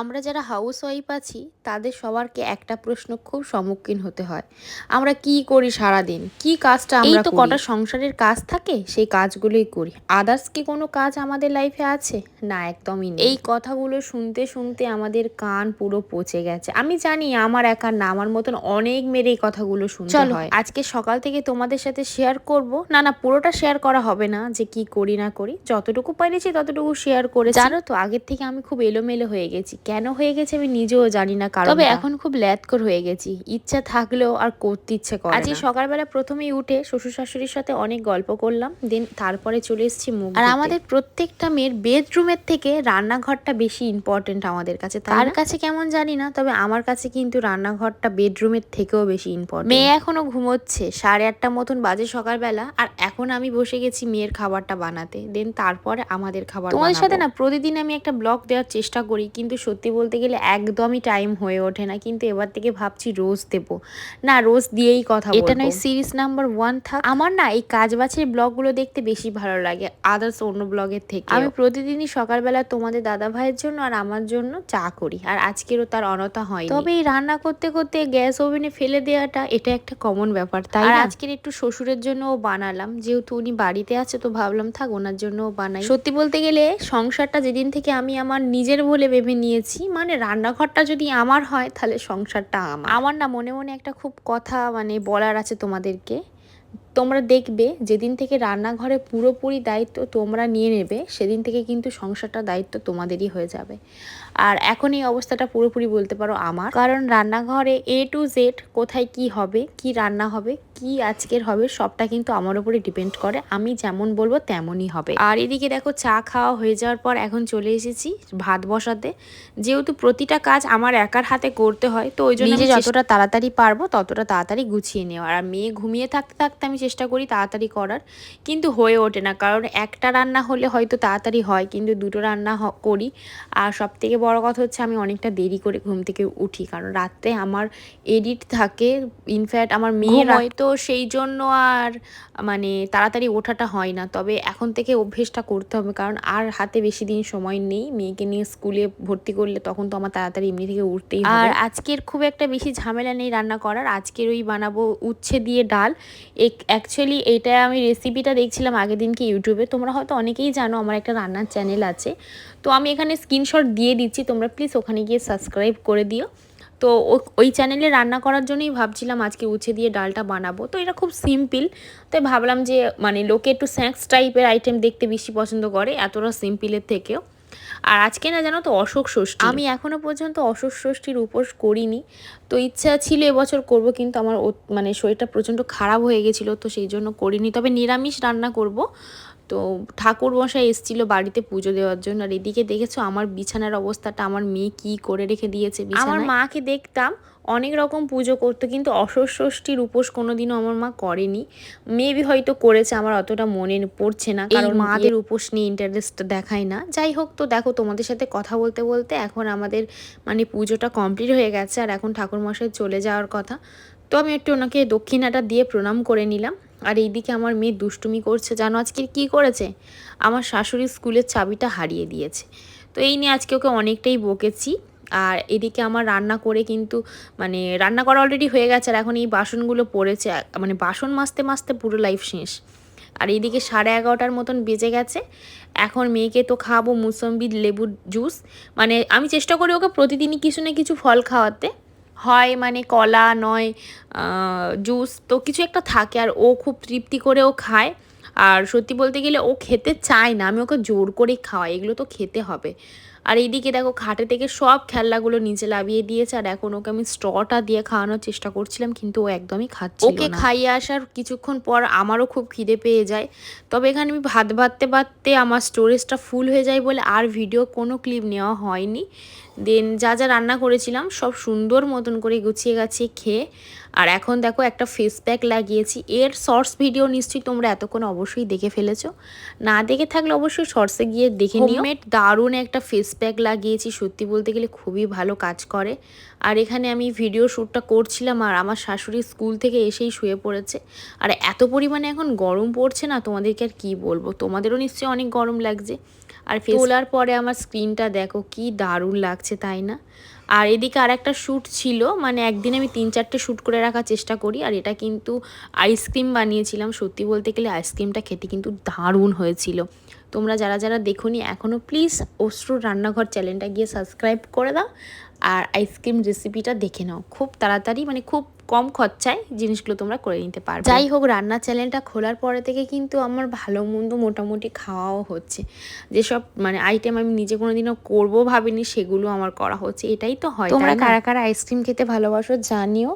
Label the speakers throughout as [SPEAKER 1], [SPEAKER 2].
[SPEAKER 1] আমরা যারা house wife আছি তাদের সবারকে একটা প্রশ্ন খুব সম্মুখীন হতে হয়। আমরা কি করি সারাদিন? কি কাজটা এই তো কটা সংসারের কাজ থাকে সেই কাজগুলোই করি। আদার্স কি কোনো কাজ আমাদের লাইফে আছে? না একদমই নেই। এই কথাগুলো শুনতে শুনতে আমাদের কান পুরো পচে গেছে। আমি জানি আমার একার না আমার মতন অনেক মেয়ের এই কথাগুলো শুনতে
[SPEAKER 2] চলো,
[SPEAKER 1] হয়। আজকে সকাল থেকে তোমাদের সাথে শেয়ার করব। না না পুরোটা শেয়ার করা হবে না যে কি করি না করি। যতটুকু পেরেছি ততটুকু শেয়ার করে জানো তো আগের থেকে আমি খুব এলোমেলো হয়ে গেছি। কেন হয়ে গেছে আমি নিজেও জানি না কারণ তবে এখন খুব ল্যাতকর হয়ে গেছি। ইচ্ছা থাকলেও আর করতে ইচ্ছে করে আজকে সকালবেলা প্রথমেই উঠে শ্বশুর শাশুড়ির সাথে অনেক গল্প করলাম দেন তারপরে চলে এসেছি মুখ আর আমাদের প্রত্যেকটা মেয়ের বেডরুমের থেকে রান্নাঘরটা বেশি ইম্পর্টেন্ট আমাদের কাছে তার কাছে কেমন জানি না তবে আমার কাছে কিন্তু রান্নাঘরটা বেডরুমের থেকেও বেশি ইম্পর্টেন্ট মেয়ে এখনও ঘুমোচ্ছে সাড়ে আটটা মতন বাজে সকালবেলা আর এখন আমি বসে গেছি মেয়ের খাবারটা বানাতে দেন তারপরে আমাদের খাবার তোমাদের সাথে না প্রতিদিন আমি একটা ব্লগ দেওয়ার চেষ্টা করি কিন্তু সত্যি বলতে গেলে একদমই টাইম হয়ে ওঠে না। কিন্তু এবার থেকে ভাবছি রোজ দেব। না রোজ দিয়েই কথা এটা নয় সিরিজ নাম্বার ওয়ান থাক। আমার না এই কাজ বাছের ব্লগগুলো দেখতে বেশি ভালো লাগে আদার্স অন্য ব্লগের থেকে আমি প্রতিদিনই সকালবেলা তোমাদের দাদা ভাইয়ের জন্য আর আমার জন্য চা করি আর আজকেরও তার অনতা হয় তবে এই রান্না করতে করতে গ্যাস ওভেনে ফেলে দেওয়াটা এটা একটা কমন ব্যাপার তাই আর আজকের একটু শ্বশুরের জন্য বানালাম যেহেতু উনি বাড়িতে আছে তো ভাবলাম থাক ওনার জন্য বানাই। সত্যি বলতে গেলে সংসারটা যেদিন থেকে আমি আমার নিজের বলে ভেবে নিয়েছি মানে রান্নাঘরটা যদি আমার হয়, তাহলে সংসারটা আমার। আমার না মনে মনে একটা খুব কথা মানে বলার আছে তোমাদেরকে। তোমরা দেখবে যেদিন থেকে রান্নাঘরে পুরোপুরি দায়িত্ব তোমরা নিয়ে নেবে সেদিন থেকে কিন্তু সংসারটা দায়িত্ব তোমাদেরই হয়ে যাবে। আর এখন এই অবস্থাটা পুরোপুরি বলতে পারো আমার। কারণ রান্নাঘরে এ টু জেড কোথায় কি হবে কি রান্না হবে কি আজকের হবে সবটা কিন্তু আমার উপরে ডিপেন্ড করে। আমি যেমন বলব তেমনই হবে। আর এদিকে দেখো চা খাওয়া হয়ে যাওয়ার পর এখন চলে এসেছি ভাত বসাতে। যেহেতু প্রতিটা কাজ আমার একার হাতে করতে হয় তো ওই জন্য যতটা তাড়াতাড়ি পারব ততটা তাড়াতাড়ি গুছিয়ে নেওয়ার। আর মেয়ে ঘুমিয়ে থাকতে থাকতে আমি চেষ্টা করি তাড়াতাড়ি করার। কিন্তু হয়ে ওঠে না। কারণ একটা রান্না হলে হয়তো তাড়াতাড়ি হয় কিন্তু দুটো রান্না করি। আর সব থেকে বড় কথা হচ্ছে আমি অনেকটা দেরি করে ঘুম থেকে উঠি। কারণ রাতে আমার এডিট থাকে। ইনফ্যাক্ট আমার মেয়ে হয়তো সেই জন্য আর মানে তাড়াতাড়ি ওঠাটা হয় না। তবে এখন থেকে অভ্যেসটা করতে হবে। কারণ আর হাতে বেশি দিন সময় নেই। মেয়েকে নিয়ে স্কুলে ভর্তি করলে তখন তো আমার তাড়াতাড়ি এমনি থেকে উঠতেই হবে। আর আজকের খুব একটা বেশি ঝামেলা নেই রান্না করার। আজকের ওই বানাবো উচ্ছে দিয়ে ডাল। অ্যাকচুয়ালি এটা আমি রেসিপিটা দেখছিলাম আগের দিনকে ইউটিউবে। তোমরা হয়তো অনেকেই জানো আমার একটা রান্নার চ্যানেল আছে। তো আমি এখানে স্ক্রিনশট দিয়ে দিচ্ছি, তোমরা প্লিজ ওখানে গিয়ে সাবস্ক্রাইব করে দিও। তো ওই চ্যানেলে রান্না করার জন্যই ভাবছিলাম আজকে উচ্ছে দিয়ে ডালটা বানাবো। তো এটা খুব সিম্পল তাই ভাবলাম যে মানে লোকে একটু স্ন্যাক্স টাইপের আইটেম দেখতে বেশি পছন্দ করে, এতটা সিম্পলের থেকেও। আর আজকে না জানো তো অশোক ষষ্ঠী। আমি এখনও পর্যন্ত অশোক ষষ্ঠীর উপোস করিনি। তো ইচ্ছা ছিল এবছর করব, কিন্তু আমার মানে শরীরটা প্রচণ্ড খারাপ হয়ে গেছিল, তো সেই জন্য করিনি। তবে নিরামিষ রান্না করব। তো ঠাকুর মশাই এসেছিল বাড়িতে পুজো দেওয়ার জন্য। আর এদিকে দেখেছ আমার বিছানার অবস্থাটা আমার মেয়ে কি করে রেখে দিয়েছে আমার মাকে দেখতাম অনেক রকম পুজো করতো কিন্তু অশোক ষষ্ঠীর উপোস কোনোদিনও আমার মা করেনি। মেবি হয়তো করেছে আমার অতটা মনে পড়ছে না কারণ মাদের উপোস নিয়ে ইন্টারেস্ট দেখায় না। যাই হোক তো দেখো তোমাদের সাথে কথা বলতে বলতে এখন আমাদের মানে পুজোটা কমপ্লিট হয়ে গেছে আর এখন ঠাকুরমশাই চলে যাওয়ার কথা। তো আমি একটু ওনাকে দক্ষিণাটা দিয়ে প্রণাম করে নিলাম। আর এইদিকে আমার মেয়ে দুষ্টুমি করছে, জানো আজকে কি করেছে? আমার শাশুড়ি স্কুলের চাবিটা হারিয়ে দিয়েছে। তো এই নিয়ে আজকে ওকে অনেকটাই বকেছি। আর এদিকে আমার রান্না করে কিন্তু মানে রান্না করা অলরেডি হয়ে গেছে আর এখন এই বাসনগুলো পড়েছে। মানে বাসন মাজতে মাজতে পুরো লাইফ শেষ। আর এইদিকে সাড়ে এগারোটার মতন বেজে গেছে। এখন মেয়েকে তো খাওয়াবো মুসম্বি লেবুর জুস মানে আমি চেষ্টা করি ওকে প্রতিদিনই কিছু না কিছু ফল খাওয়াতে। হয় মানে কলা, নয় জুস তো কিছু একটা থাকে আর ও খুব তৃপ্তি করেও খায়। আর সত্যি বলতে গেলে ও খেতে চায় না, আমি ওকে জোর করেই খাওয়াই, এগুলো তো খেতে হবে। আর এইদিকে দেখো খাটে থেকে সব খেলনাগুলো নিচে লাভিয়ে দিয়েছে আর এখন ওকে আমি স্ট্রটা দিয়ে খাওয়ানোর চেষ্টা করছিলাম কিন্তু ও একদমই খাচ্ছে ওকে খাইয়ে আসার কিছুক্ষণ পর আমারও খুব খিদে পেয়ে যায়। তবে এখানে আমি ভাত ভাততে ভাততে আমার স্টোরেজটা ফুল হয়ে যায় বলে আর ভিডিও কোনো ক্লিপ নেওয়া হয়নি। দেন যা যা রান্না করেছিলাম সব সুন্দর মতন করে গুছিয়ে গাছিয়ে খেয়ে আর এখন দেখো একটা ফেস প্যাক লাগিয়েছি। এর শর্টস ভিডিও নিশ্চয়ই তোমরা এতক্ষণ অবশ্যই দেখে ফেলেছো। না দেখে থাকলে অবশ্যই শর্টসে গিয়ে দেখে নিও। দারুণ একটা ফেস প্যাক লাগিয়েছি। সত্যি বলতে গেলে খুবই ভালো কাজ করে। আর এখানে আমি ভিডিও শ্যুটটা করছিলাম আর আমার শাশুড়ি স্কুল থেকে এসেই শুয়ে পড়েছে। আর এত পরিমাণে এখন গরম পড়ছে না তোমাদেরকে আর কি বলব? তোমাদেরও নিশ্চয়ই অনেক গরম লাগছে। আর তোলার পরে আমার স্ক্রিনটা দেখো কি দারুণ লাগছে তাই না? আর এদিকে আর একটা শ্যুট ছিল মানে একদিন আমি তিন চারটে শ্যুট করে রাখার চেষ্টা করি। আর এটা কিন্তু আইসক্রিম বানিয়েছিলাম। সত্যি বলতে গেলে আইসক্রিমটা খেতে কিন্তু দারুণ হয়েছিল। তোমরা যারা যারা দেখোনি এখনও প্লিজ অশ্রুর রান্নাঘর চ্যানেলটা গিয়ে সাবস্ক্রাইব করে দাও আর আইসক্রিম রেসিপিটা দেখে নাও। খুব তাড়াতাড়ি মানে খুব কম খরচায় জিনিসগুলো তোমরা করে নিতে পারবে। যাই হোক রান্নার চ্যানেলটা খোলার পরে থেকে কিন্তু আমার ভালো মন্দ মোটামুটি খাওয়াও হচ্ছে। যেসব মানে আইটেম আমি নিজে কোনোদিনও করব ভাবিনি সেগুলো আমার করা হচ্ছে। এটাই তো হয় তোমরা কারা কারা আইসক্রিম খেতে ভালোবাসো জানিও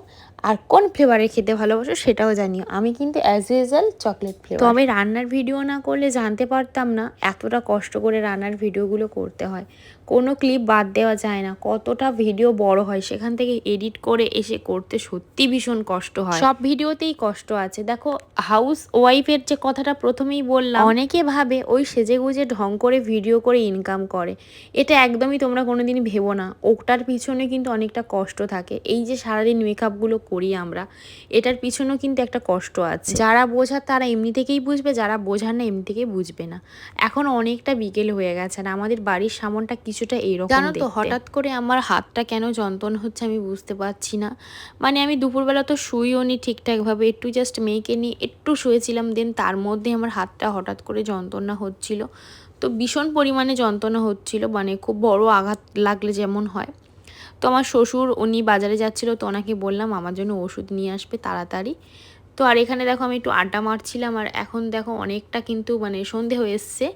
[SPEAKER 1] আর কোন ফ্লেভারে খেতে ভালোবাসো সেটাও জানিও। আমি কিন্তু অ্যাজ ইউজুয়াল চকলেট ফ্লেভার তো আমি রান্নার ভিডিও না করলে জানতে পারতাম না এতটা কষ্ট করে রান্নার ভিডিওগুলো করতে হয়। কোনো ক্লিপ বাদ দেওয়া যায় না কতটা ভিডিও বড় হয় সেখান থেকে এডিট করে এসে করতে সত্যি ভীষণ কষ্ট হয়। সব ভিডিওতেই কষ্ট আছে। দেখো হাউস ওয়াইফের যে কথাটা প্রথমেই বললাম অনেকে ভাবে ওই সেজে গুজে ঢং করে ভিডিও করে ইনকাম করে। এটা একদমই তোমরা কোনোদিনই ভেবো না। ওটার পিছনে কিন্তু অনেকটা কষ্ট থাকে। এই যে সারাদিন মেকআপগুলো করি আমরা এটার পিছনেও কিন্তু একটা কষ্ট আছে। যারা বোঝার তারা এমনি থেকেই বুঝবে যারা বোঝার না এমনি থেকেই বুঝবে না। এখন অনেকটা বিকেল হয়ে গেছে আর আমাদের বাড়ির সামনটা কিছুটা এইরকম জানো তো হঠাৎ করে আমার হাতটা কেন যন্ত্রণা হচ্ছে আমি বুঝতে পারছি না। মানে আমি দুপুরবেলা তো শুইও নি ঠিকঠাকভাবে। একটু জাস্ট মেয়েকে নিয়ে একটু শুয়েছিলাম দেন তার মধ্যে আমার হাতটা হঠাৎ করে যন্ত্রণা হচ্ছিল। তো ভীষণ পরিমাণে যন্ত্রণা হচ্ছিল মানে খুব বড় আঘাত লাগলে যেমন হয়। তো আমার শ্বশুর, উনি বাজারে যাচ্ছিল, তো ওনাকে বললাম, আমার জন্য ওষুধ নিয়ে আসবে তাড়াতাড়ি। তো আর এখানে দেখো আমি একটু আড্ডা মারছিলাম, আর এখন দেখো অনেকটা কিন্তু মানে সন্ধে হয়ে এসছে।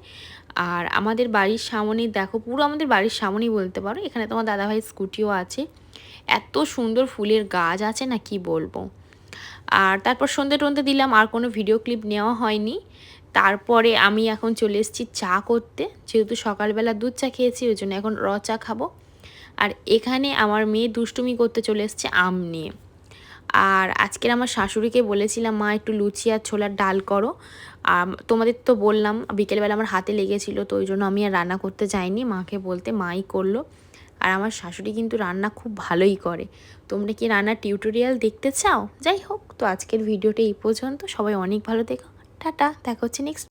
[SPEAKER 1] আর আমাদের বাড়ির সামনেই দেখো, পুরো আমাদের বাড়ির সামনেই বলতে পারো, এখানে তোমার দাদাভাই স্কুটিও আছে। এত সুন্দর ফুলের গাছ আছে না কি বলব। আর তারপর সন্ধে টন্ধে দিলাম, আর কোনো ভিডিও ক্লিপ নেওয়া হয়নি। তারপরে আমি এখন চলে এসেছি চা করতে, যেহেতু সকালবেলা দুধ চা খেয়েছি, ওই জন্য এখন র চা খাব। আর এখানে আমার মেয়ে দুষ্টুমি করতে চলে এসছে আম নিয়ে। আর আজকের আমার শাশুড়িকে বলেছিলাম, মা, একটু লুচি আর ছোলার ডাল করো। আর তোমাদের তো বললাম, বিকেলবেলা আমার হাতে লেগেছিল, তো ওই জন্য আমি আর রান্না করতে যাইনি। মাকে বলতে মাই করল। আর আমার শাশুড়ি কিন্তু রান্না খুব ভালোই করে। তোমরা কি রান্নার টিউটোরিয়াল দেখতে চাও? যাই হোক, তো আজকের ভিডিওটা এই পর্যন্ত। সবাই অনেক ভালো দেখো টাটা, দেখা হচ্ছে নেক্সট